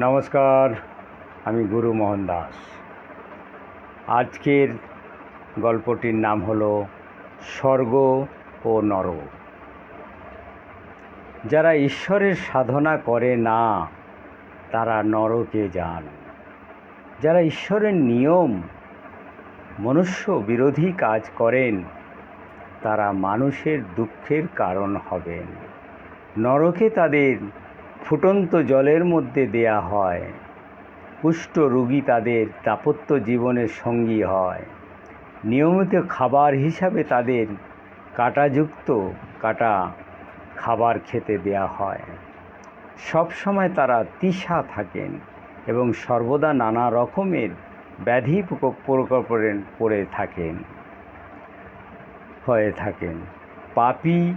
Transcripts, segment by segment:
নমস্কার, আমি গুরু মোহন দাস। আজকের গল্পটির নাম হলো স্বর্গ ও নরক। যারা ঈশ্বরের সাধনা করে না, তারা নরকে যান। যারা ঈশ্বরের নিয়ম, মনুষ্য বিরোধী কাজ করেন, তারা মানুষের দুঃখের কারণ হবেন। নরকে তাদের ফুটন্ত জলের মধ্যে দেয়া হয়। কুষ্ঠ রোগী তাদের দাপত্য জীবনের সঙ্গী হয়। নিয়মিত খাবার হিসাবে তাদের কাঁটাযুক্ত কাটা খাবার খেতে দেয়া হয়। সব সময় তারা তৃষা থাকেন এবং সর্বদা নানা রকমের ব্যাধি প্রকোপরে পড়ে থাকেন, হয়ে থাকেন। পাপি,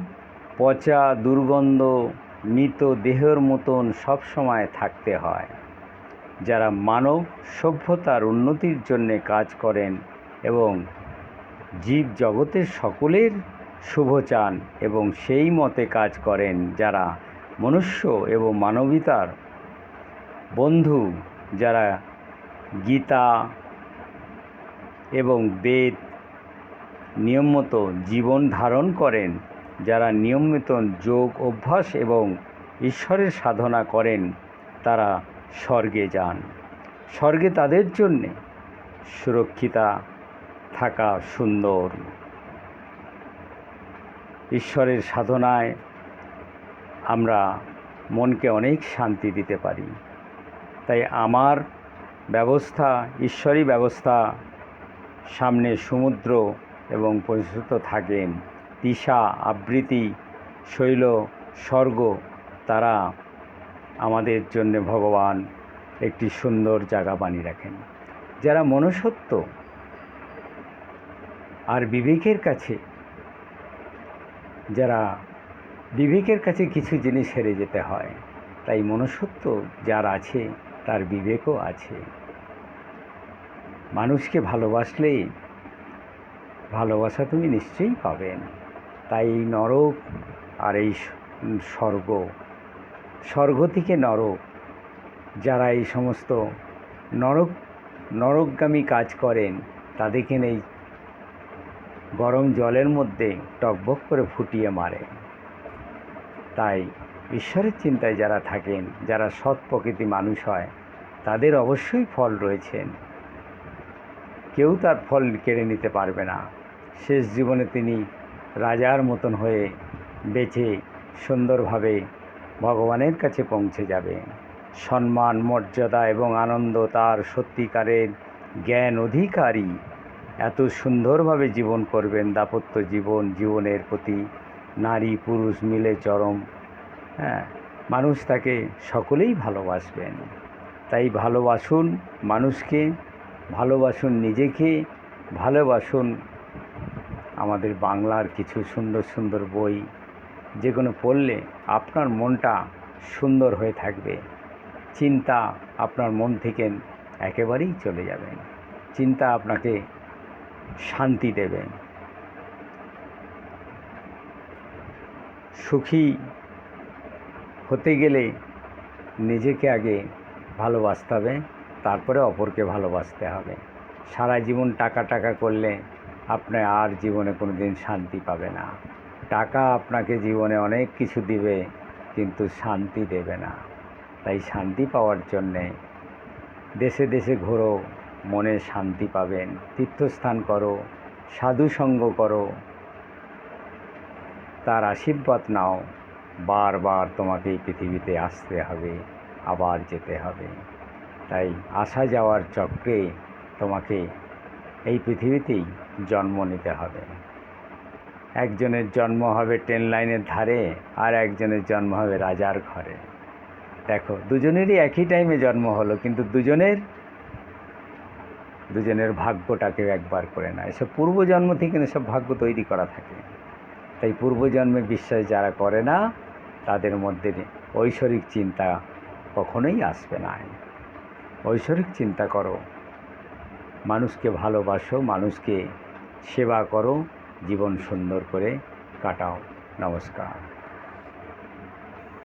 পচা, দুর্গন্ধ মৃত দেহের মতন সব সময় থাকতে হয়। যারা মানব সভ্যতার উন্নতির জন্যে কাজ করেন এবং জীব জগতের সকলের শুভ চান এবং সেই মতে কাজ করেন যারা মনুষ্য এবং মানবিতার বন্ধু, যারা গীতা এবং বেদ নিয়মিত জীবন ধারণ করেন যারা নিয়মিত যোগ অভ্যাস এবং ঈশ্বরের সাধনা করেন, তারা স্বর্গে যান। স্বর্গে তাদের জন্যে সুরক্ষিতা থাকা সুন্দর। ঈশ্বরের সাধনায় আমরা মনকে অনেক শান্তি দিতে পারি। তাই আমার ব্যবস্থা ঈশ্বরী ব্যবস্থা, সামনে সমুদ্র এবং পরিশুদ্ধ থাকেন। দিশা, আবৃত্তি, শৈল, স্বর্গ, তারা আমাদের জন্যে ভগবান একটি সুন্দর জায়গা বানিয়ে রাখেন। যারা মনুষ্যত্ব আর বিবেকের কাছে, যারা বিবেকের কাছে কিছু জিনিস হেরে যেতে হয়, তাই মনুষ্যত্ব যার আছে, তার বিবেকও আছে। মানুষকে ভালোবাসলেই ভালোবাসা তুমি নিশ্চয়ই পাবেন। তাই এই নরক আর এই স্বর্গ। স্বর্গ থেকে নরক। যারা এই সমস্ত নরক, নরকগামী কাজ করেন তাদেরকে এই গরম জলের মধ্যে টকবক করে ফুটিয়ে মারে? তাই ঈশ্বরের চিন্তায় যারা থাকেন, যারা সৎ প্রকৃতি মানুষ হয়, তাদের অবশ্যই ফল রয়েছেন। কেউ তার ফল কেড়ে নিতে পারবে না। শেষ জীবনে তিনি রাজার মতন হয়ে বেঁচে সুন্দরভাবে ভগবানের কাছে পৌঁছে যাবে। সম্মান, মর্যাদা এবং আনন্দ তার সত্যিকারের জ্ঞান অধিকারী। এত সুন্দরভাবে জীবন করবেন, দাপত্য জীবন, জীবনের প্রতি নারী, পুরুষ মিলে চরম। হ্যাঁ মানুষ তাকে সকলেই ভালোবাসবেন। তাই ভালোবাসুন মানুষকে, ভালোবাসুন নিজেকে, ভালোবাসুন আমাদের বাংলার কিছু সুন্দর সুন্দর বই, যেগুলো পড়লে আপনার মনটা সুন্দর হয়ে থাকবে। চিন্তা আপনার মন থেকে একেবারেই চলে যাবেন চিন্তা আপনাকে শান্তি দেবে। সুখী হতে গেলে নিজেকে আগে ভালোবাসতে হবে, তারপরে অপরকে ভালোবাসতে হবে। সারা জীবন টাকা টাকা করলে আপনি আর জীবনে কোনো দিন শান্তি পাবে না। টাকা আপনাকে জীবনে অনেক কিছু দিবে, কিন্তু শান্তি দেবে না। তাই শান্তি পাওয়ার জন্যে দেশে দেশে ঘোরো, মনে শান্তি পাবেন। তীর্থস্থান করো সাধুসঙ্গ করো, তার আশীর্বাদ নাও। বারবার তোমাকে এই পৃথিবীতে আসতে হবে, আবার যেতে হবে। তাই আসা যাওয়ার চক্রে তোমাকে এই পৃথিবীতেই জন্ম নিতে হবে। একজনের জন্ম হবে ট্রেন লাইনের ধারে আর একজনের জন্ম হবে রাজার ঘরে। দেখো, দুজনেরই একই টাইমে জন্ম হলো, কিন্তু দুজনের দুজনের ভাগ্যটাকেও একবার করে না। এসব পূর্বজন্ম থেকে সব ভাগ্য তৈরি করা থাকে। তাই পূর্বজন্মে বিশ্বাস যারা করে না, তাদের মধ্যে ঐশ্বরিক চিন্তা কখনোই আসবে না। ঐশ্বরিক চিন্তা করো। মানুষকে ভালোবাসো মানুষকে সেবা করো জীবন সুন্দর করে কাটাও। নমস্কার।